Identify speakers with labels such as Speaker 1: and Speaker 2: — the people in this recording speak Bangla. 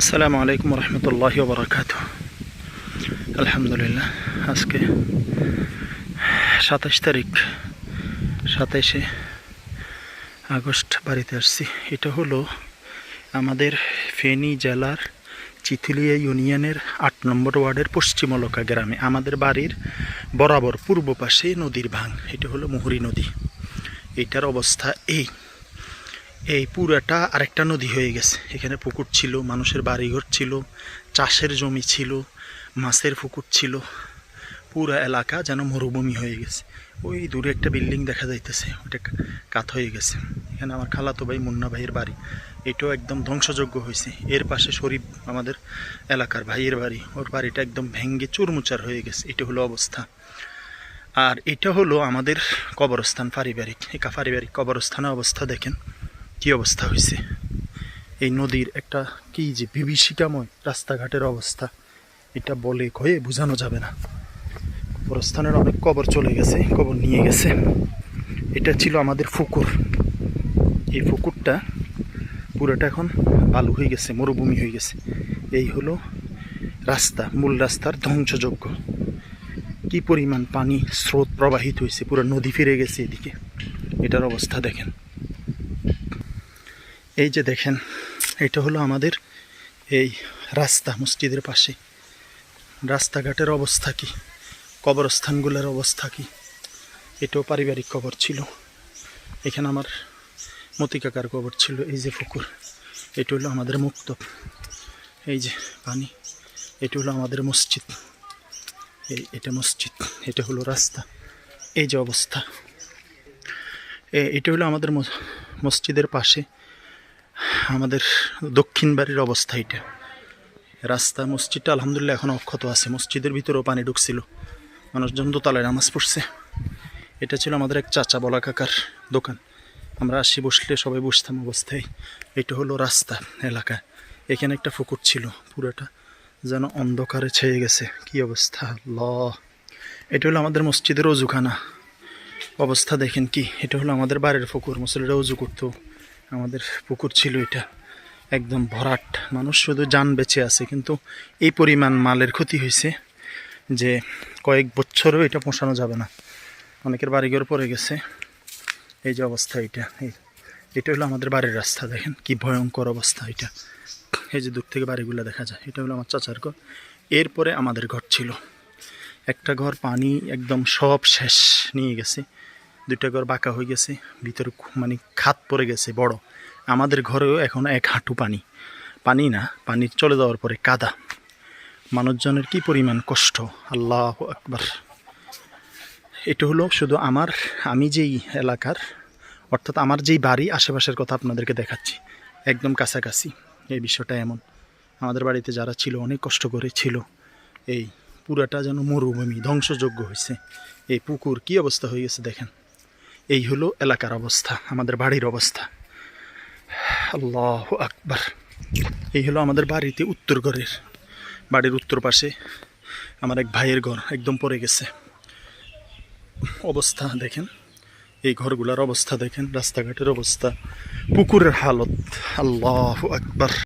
Speaker 1: আসসালামু আলাইকুম রহমতুল্লাহ বরকাত আলহামদুলিল্লাহ, আজকে সাতাশ তারিখ সাতাইশে আগস্ট বাড়িতে আসছি। এটা হলো আমাদের ফেনী জেলার চিথিলিয়া ইউনিয়নের আট নম্বর ওয়ার্ডের পশ্চিমলকা গ্রামে, আমাদের বাড়ির বরাবর পূর্ব পাশে নদীর ভাঙ। এটা হলো মুহুরী নদী। এটার অবস্থা এই। এই পুরাটা আরেকটা নদী হয়ে গেছে। এখানে পুকুর ছিল, মানুষের বাড়িঘর ছিল, চাষের জমি ছিল, মাছের পুকুর ছিল। পুরা এলাকা যেন মরুভূমি হয়ে গেছে। ওই দূরে একটা বিল্ডিং দেখা যাইতেছে ওটা কাত হয়ে গেছে। এখানে আমার খালাতো ভাই, মুন্না ভাইয়ের বাড়ি। এটাও একদম ধ্বংসযোগ্য হয়েছে। এর পাশে শরীফ আমাদের এলাকার ভাইয়ের বাড়ি। ওর বাড়িটা একদম ভেঙ্গে চুরমুচার হয়ে গেছে। এটা হলো অবস্থা। আর এটা হলো আমাদের কবরস্থান, পারিবারিক। একা পারিবারিক কবরস্থানের অবস্থা দেখেন। কি অবস্থা হয়েছে এই নদীর একটা কি যে বিভীষিকাময় রাস্তাঘাটের অবস্থা, এটা বলে কয়ে বোঝানো যাবে না। কবরস্থানের অনেক কবর চলে গেছে, কবর নিয়ে গেছে। এটা ছিল আমাদের পুকুর এই পুকুরটা পুরোটা এখন বালু হয়ে গেছে, মরুভূমি হয়ে গেছে। এই হলো রাস্তা, মূল রাস্তার ধ্বংসযোগ্য কি পরিমাণ পানি স্রোত প্রবাহিত হয়েছে পুরো নদী ফিরে গেছে এদিকে। এটার অবস্থা দেখেন। এই যে দেখেন, এটা হলো আমাদের এই রাস্তা মসজিদের পাশে। রাস্তাঘাটের অবস্থা কি? কবরস্থানগুলোর অবস্থা কি? এটাও পারিবারিক কবর ছিল। এখানে আমার মতিকাকার কবর ছিল, এই যে পুকুর। এটা হলো আমাদের মুক্ত এই যে পানি, এটা হলো আমাদের মসজিদ। এই এটা মসজিদ, এটা হলো রাস্তা। এই যে অবস্থা। এটা হলো আমাদের মসজিদের পাশে আমাদের দক্ষিণ বাড়ির অবস্থা এটা রাস্তা, মসজিদটা আলহামদুলিল্লাহ এখন অক্ষত আছে। মসজিদের ভিতরেও পানি ঢুকছিল। মানুষজন দোতলায় নামাজ পড়ছে। এটা ছিল আমাদের এক চাচা বলা কাকার দোকান। আমরা আসি বসলে সবাই বসতাম অবস্থায়। এটা হলো রাস্তা, এলাকা। এখানে একটা ফুকুর ছিল পুরোটা। যেন অন্ধকারে ছেয়ে গেছে। কি অবস্থা? ল এটা হলো আমাদের মসজিদের অজুখানা। অবস্থা দেখেন কি? এটা হলো আমাদের বাড়ির ফুকুর মুসলিরা উজু করতো আমাদের পুকুর ছিল এটা। একদম ভরাট। মানুষ শুধু যান বেঁচে আছে, কিন্তু এই পরিমাণ মালের ক্ষতি হয়েছে যে কয়েক বছরও এটা পোষানো যাবে না। অনেকের বাড়িঘর পড়ে গেছে। এই যে অবস্থা এটা। এই এটা হলো আমাদের বাড়ির রাস্তা, দেখেন কি ভয়ঙ্কর অবস্থা এটা। এই যে দূর থেকে বাড়িগুলো দেখা যায়। এটা হলো আমার চাচার ঘর। এরপরে আমাদের ঘর ছিল। একটা ঘর পানি একদম সব শেষ নিয়ে গেছে। দুইটা ঘর বাঁকা হয়ে গেছে, ভিতরে মানে খাত পড়ে গেছে, বড়। আমাদের ঘরেও এখন এক হাঁটু পানি। পানি না, পানি চলে যাওয়ার পরে কাদা। মানুষজনের কি পরিমাণ কষ্ট? আল্লাহ আকবার। এটা হলো শুধু আমার, আমি যেই এলাকার, অর্থাৎ আমার যেই বাড়ি, আশেপাশের কথা আপনাদেরকে দেখাচ্ছি। একদম কাছাকাছি। এই বিষয়টা এমন। আমাদের বাড়িতে যারা ছিল, অনেক কষ্ট করে ছিল। এই পুরাটা যেন মরুভূমি, ধ্বংসযোগ্য হয়েছে এই পুকুর কি অবস্থা হয়ে গেছে দেখেন। এই হলো এলাকার অবস্থা, আমাদের বাড়ির অবস্থা। আল্লাহ আকবার। এই হলো আমাদের বাড়িতে উত্তর ঘরের। বাড়ির উত্তর পাশে আমার এক ভাইয়ের ঘর একদম পড়ে গেছে। অবস্থা দেখেন, এই ঘরগুলোর অবস্থা দেখেন, রাস্তাঘাটের অবস্থা, পুকুরের হালত। আল্লাহ আকবার।